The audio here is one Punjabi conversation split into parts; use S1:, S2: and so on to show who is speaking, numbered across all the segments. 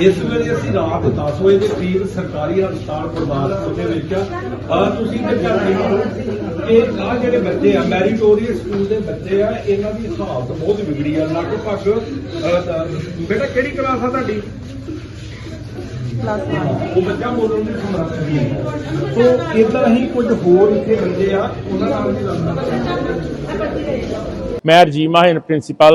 S1: ਇਸ ਵੇਲੇ ਅਸੀਂ ਰਾਤ 10 ਵਜੇ ਦੇ ਕਰੀਬ ਸਰਕਾਰੀ ਹਸਪਤਾਲ ਗੁਰਦਾਸਪੁਰ ਦੇ ਵਿੱਚ ਆ। ਤੁਸੀਂ ਦੇਖਿਆ ਦੇਖੋ ਕਿ ਆ ਜਿਹੜੇ ਬੱਚੇ ਆ ਮੈਰੀਟੋਰੀਅਸ ਸਕੂਲ ਦੇ ਬੱਚੇ ਆ ਇਹਨਾਂ ਦੀ ਹਾਲਤ ਬਹੁਤ ਵਿਗੜੀ ਆ। ਲਗਭਗ ਤਾਂ- ਬੇਟਾ ਕਿਹੜੀ ਕਲਾਸ ਆ ਤੁਹਾਡੀ? ਉਹ ਬੱਚਾ ਬੋਲਣ ਦੀ ਸਮਰੱਥ ਨਹੀਂ ਹੈ ਸੋ ਇਦਾਂ ਹੀ ਕੁਝ ਹੋਰ ਇੱਥੇ ਬੰਦੇ ਆ ਉਹਨਾਂ ਨਾਲ ਵੀ ਲੱਗਦਾ
S2: ਮੈਂ Rajiv Mahan principal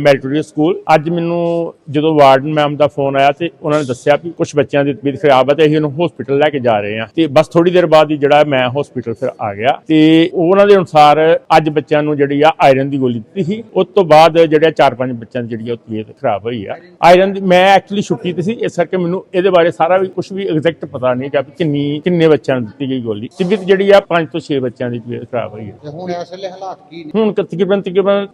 S2: meritorious school ਅੱਜ ਮੈਨੂੰ ਜਦੋਂ ਵਾਰਡਨ ਮੈਮ ਦਾ ਫੋਨ ਆਇਆ ਤੇ ਉਹਨਾਂ ਨੇ ਦੱਸਿਆ ਵੀ ਕੁਝ ਬੱਚਿਆਂ ਦੀ ਤਬੀਅਤ ਖਰਾਬ ਹੈ ਤੇ ਅਸੀਂ ਉਹਨੂੰ ਹਸਪੀਟਲ ਲੈ ਕੇ ਜਾ ਰਹੇ ਹਾਂ। ਤੇ ਬਸ ਥੋੜੀ ਦੇਰ ਬਾਅਦ ਹੀ ਜਿਹੜਾ ਮੈਂ ਹਸਪੀਟਲ ਫਿਰ ਆ ਗਿਆ ਤੇ ਉਹਨਾਂ ਦੇ ਅਨੁਸਾਰ ਅੱਜ ਬੱਚਿਆਂ ਨੂੰ ਜਿਹੜੀ ਆ ਆਇਰਨ ਦੀ ਗੋਲੀ ਦਿੱਤੀ ਸੀ। ਉਸ ਤੋਂ ਬਾਅਦ ਜਿਹੜੇ ਚਾਰ ਪੰਜ ਬੱਚਿਆਂ ਦੀ ਜਿਹੜੀ ਉਹ ਤਬੀਅਤ ਖਰਾਬ ਹੋਈ ਆ। ਆਇਰਨ ਦੀ ਮੈਂ ਐਕਚੁਅਲੀ ਛੁੱਟੀ ਤੇ ਸੀ ਇਸ ਕਰਕੇ ਮੈਨੂੰ ਇਹਦੇ ਬਾਰੇ ਸਾਰਾ ਵੀ ਕੁਝ ਵੀ ਐਗਜ਼ੈਕਟ ਪਤਾ ਨਹੀਂ ਕਿ ਕਿੰਨੀ ਕਿੰਨੇ ਬੱਚਿਆਂ ਨੂੰ ਦਿੱਤੀ ਗਈ ਗੋਲੀ। ਤਬੀਅਤ ਜਿਹੜੀ ਆ 5 ਤੋਂ 6 ਬੱਚਿਆਂ ਦੀ ਤਬੀਅਤ ਖਰਾਬ ਹੋਈ
S3: ਤੇ ਹੁਣ ਇਸ ਵੇਲੇ ਹਾਲਾਤ ਕੀ ਨੇ?
S2: ਹੁਣ ਤਕਰੀਬਨ ਤਕਰੀਬਨ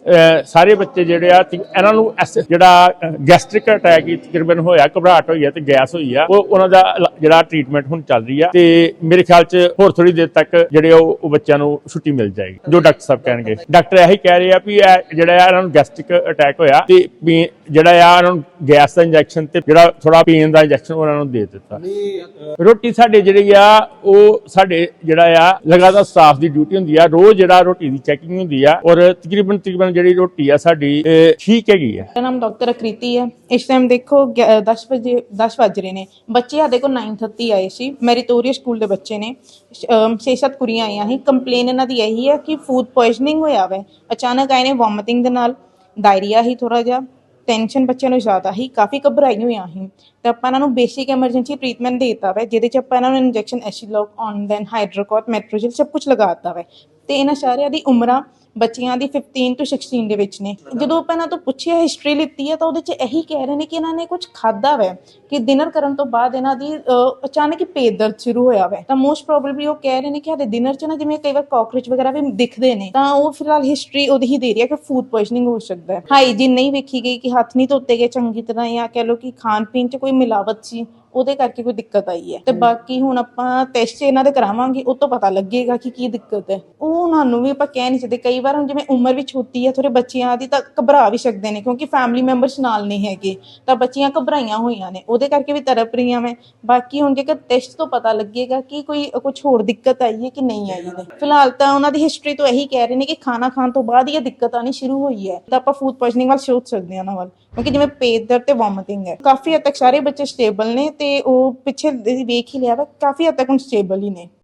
S2: ਸਾਰੇ ਬੱਚੇ ਜਿਹੜੇ ਆ ਇਹਨਾਂ ਨੂੰ ਜਿਹੜਾ ਗੈਸਟ੍ਰਿਕ ਅਟੈਕ ਤਕਰੀਬਨ ਹੋਇਆ, ਘਬਰਾਹਟ ਹੋਈ ਹੈ ਤੇ ਗੈਸ ਹੋਈ ਆ। ਉਹ ਉਹਨਾਂ ਦਾ ਜਿਹੜਾ ਟ੍ਰੀਟਮੈਂਟ ਹੁਣ ਚੱਲ ਰਹੀ ਆ ਤੇ ਮੇਰੇ ਖਿਆਲ 'ਚ ਹੋਰ ਥੋੜੀ ਦੇਰ ਤੱਕ ਜਿਹੜੇ ਉਹ ਬੱਚਿਆਂ ਨੂੰ ਛੁੱਟੀ ਮਿਲ ਜਾਏਗੀ, ਜੋ ਡਾਕਟਰ ਸਾਹਿਬ ਕਹਿਣਗੇ। ਡਾਕਟਰ ਇਹੀ ਕਹਿ ਰਹੇ ਆ ਵੀ ਇਹ ਜਿਹੜਾ ਆ ਇਹਨਾਂ ਨੂੰ ਗੈਸਟ੍ਰਿਕ ਅਟੈਕ ਹੋਇਆ ਤੇ ਜਿਹੜਾ ਆ ਇਹਨਾਂ ਨੂੰ ਗੈਸ ਦਾ ਇੰਜੈਕਸ਼ਨ ਤੇ ਜਿਹੜਾ ਥੋੜਾ ਪੇਨ ਦਾ ਇੰਜੈਕਸ਼ਨ ਉਹਨਾਂ ਨੂੰ ਦੇ ਦਿੱਤਾ। ਰੋਟੀ ਸਾਡੇ ਜਿਹੜੀ ਆ, ਉਹ ਸਾਡੇ ਜਿਹੜਾ ਆ, ਲਗਾਤਾਰ ਸਟਾਫ ਦੀ ਡਿਊਟੀ ਹੁੰਦੀ ਆ। ਰੋਜ਼ ਜਿਹੜਾ ਰੋਟੀ ਦੀ ਚੈਕਿੰਗ ਹੁੰਦੀ ਆ ਔਰ ਤਕਰੀਬਨ ਤਕਰੀਬਨ ਜਿਹੜੀ ਰੋਟੀ ਆ ਸਾਡੀ ਠੀਕ ਹੈਗੀ ਆ।
S4: ਮੇਰਾ ਨਾਮ ਡਾਕਟਰ ਅਕ੍ਰਿਤੀ ਹੈ ਇਸ ਟਾਈਮ ਦੇਖੋ 10 ਵਜੇ 10 ਵੱਜ ਰਹੇ ਨੇ। ਬੱਚੇ ਆ ਦੇਖੋ 9:30 ਆਏ ਸੀ। ਮੈਰੀਟੋਰੀਅਸ ਸਕੂਲ ਦੇ ਬੱਚੇ ਨੇ। 6-7 ਕੁੜੀਆਂ ਆਈਆਂ ਸੀ। ਕੰਪਲੇਨ ਇਹਨਾਂ ਦੀ ਇਹੀ ਹੈ ਕਿ ਫੂਡ ਪੋਇਜ਼ਨਿੰਗ ਹੋਇਆ ਵੈ। ਅਚਾਨਕ ਆਏ ਨੇ ਵੋਮਿਟਿੰਗ ਦੇ ਨਾਲ। ਡਾਇਰੀਆ ਹੀ ਥੋੜਾ ਜਿਹਾ। ਟੈਨਸ਼ਨ ਬੱਚਿਆਂ ਨੂੰ ਜ਼ਿਆਦਾ ਹੀ ਕਾਫੀ ਘਬਰਾਈ ਹੋਈਆਂ ਸੀ। ਤੇ ਆਪਾਂ ਇਹਨਾਂ ਨੂੰ ਬੇਸਿਕ ਐਮਰਜੈਂਸੀ ਟ੍ਰੀਟਮੈਂਟ ਦੇਤਾ ਦਿੱਤਾ ਵੈ, ਜਿਹਦੇ ਚ ਆਪਾਂ ਇਹਨਾਂ ਨੂੰ injection Aciloc on then Hydrocort Metrogyl ਸਭ ਕੁਝ ਲਗਾ ਦਿੱਤਾ ਵੈ। ਤੇ ਇਹਨਾਂ ਸਾਰਿਆਂ ਦੀ ਉਮਰਾਂ ਬੱਚਿਆਂ ਦੀ 15 ਤੋਂ 16 ਦੇ ਵਿੱਚ ਨੇ। ਜਦੋਂ ਆਪਾਂ ਇਹਨਾਂ ਤੋਂ ਪੁੱਛਿਆ ਹਿਸਟਰੀ ਲਿੱਤੀ ਹੈ ਤਾਂ ਉਹਦੇ ਚ ਇਹੀ ਕਹਿ ਰਹੇ ਨੇ ਕਿ ਇਹਨਾਂ ਨੇ ਕੁਝ ਖਾਦਾ ਵੈ ਕਿ ਡਿਨਰ ਕਰਨ ਤੋਂ ਬਾਅਦ ਇਹਨਾਂ ਦੀ ਅਚਾਨਕ ਹੀ ਪੇਟ ਦਰਦ ਸ਼ੁਰੂ ਹੋਇਆ ਵੈ। ਤਾਂ ਮੋਸਟ ਪ੍ਰੋਬਬਲੀ ਉਹ ਕਹਿ ਰਹੇ ਨੇ ਕਿ ਸਾਡੇ ਡਿਨਰ ਚ ਨਾ ਜਿਵੇਂ ਕਈ ਵਾਰ ਕਾਕਰੋਚ ਵਗੈਰਾ ਵੀ ਦਿਖਦੇ ਨੇ ਤਾਂ ਉਹ ਫਿਲਹਾਲ ਹਿਸਟਰੀ ਉਹਦੀ ਹੀ ਦੇ ਰਹੀ ਹੈ ਕਿ ਫੂਡ ਪੋਇਜ਼ਨਿੰਗ ਹੋ ਸਕਦਾ ਹੈ। ਹਾਈਜੀਨ ਨਹੀਂ ਵੇਖੀ ਗਈ ਕਿ ਹੱਥ ਨਹੀਂ ਧੋਤੇ ਗਏ ਚੰਗੀ ਤਰ੍ਹਾਂ ਜਾਂ ਕਹਿ ਲਓ ਕਿ ਖਾਣ ਪੀਣ ਚ ਕੋਈ ਮਿਲਾਵਟ ਸੀ ਉਹਦੇ ਕਰਕੇ ਕੋਈ ਦਿੱਕਤ ਆਈ ਹੈ। ਤੇ ਬਾਕੀ ਹੁਣ ਆਪਾਂ ਟੈਸਟ ਇਹਨਾਂ ਦੇ ਕਰਾਵਾਂਗੇ ਉਹ ਤੋਂ ਪਤਾ ਲੱਗੇਗਾ ਕਿ ਕੀ ਦਿੱਕਤ ਹੈ। ਉਹ ਉਹਨਾਂ ਨੂੰ ਵੀ ਆਪਾਂ ਕਹਿ ਨਹੀਂ ਸਕਦੇ ਕਈ ਵਾਰ ਹੁਣ ਜਿਵੇਂ ਉਮਰ ਵੀ ਛੋਟੀ ਹੈ ਥੋੜੇ ਬੱਚਿਆਂ ਦੀ ਤਾਂ ਘਬਰਾ ਵੀ ਸਕਦੇ ਨੇ, ਕਿਉਂਕਿ ਫੈਮਿਲੀ ਮੈਂਬਰਸ ਨਾਲ ਨਹੀਂ ਹੈਗੇ, ਤਾਂ ਬੱਚੀਆਂ ਘਬਰਾਈਆਂ ਹੋਈਆਂ ਨੇ, ਉਹਦੇ ਕਰਕੇ ਵੀ ਤੜਪ ਰਹੀਆਂ ਮੈਂ ਬਾਕੀ ਹੁਣ ਜੇਕਰ ਟੈਸਟ ਤੋਂ ਪਤਾ ਲੱਗੇਗਾ ਕਿ ਕੋਈ ਕੁਝ ਹੋਰ ਦਿੱਕਤ ਆਈ ਹੈ ਕਿ ਨਹੀਂ ਆਈ ਹੈ। ਫਿਲਹਾਲ ਤਾਂ ਉਹਨਾਂ ਦੀ ਹਿਸਟਰੀ ਤੋਂ ਇਹੀ ਕਹਿ ਰਹੇ ਨੇ ਕਿ ਖਾਣਾ ਖਾਣ ਤੋਂ ਬਾਅਦ ਹੀ ਇਹ ਦਿੱਕਤ ਆਣੀ ਸ਼ੁਰੂ ਹੋਈ ਹੈ, ਤਾਂ ਆਪਾਂ ਫੂਡ ਪੋਇਜ਼ਨਿੰਗ ਵੱਲ ਸੋਚ ਸਕਦੇ ਹਾਂ ਉਹਨਾਂ ਵੱਲ, ਕਿਉਂਕਿ ਜਿਵੇਂ ਪੇਟ ਦਰਦ ਤੇ ਵੋਮਿਟਿੰਗ ਹੈ। ਕਾਫੀ ਹੱਦ ਤੱਕ ਸਾਰੇ ਬੱਚੇ ਸਟੇਬਲ ਨੇ ਤੇ ਉਹ ਪਿੱਛੇ ਵੇਖ ਹੀ ਲਿਆ ਵਾ, ਕਾਫੀ ਹੱਦ ਤੱਕ ਹੁਣ ਸਟੇਬਲ ਹੀ ਨੇ।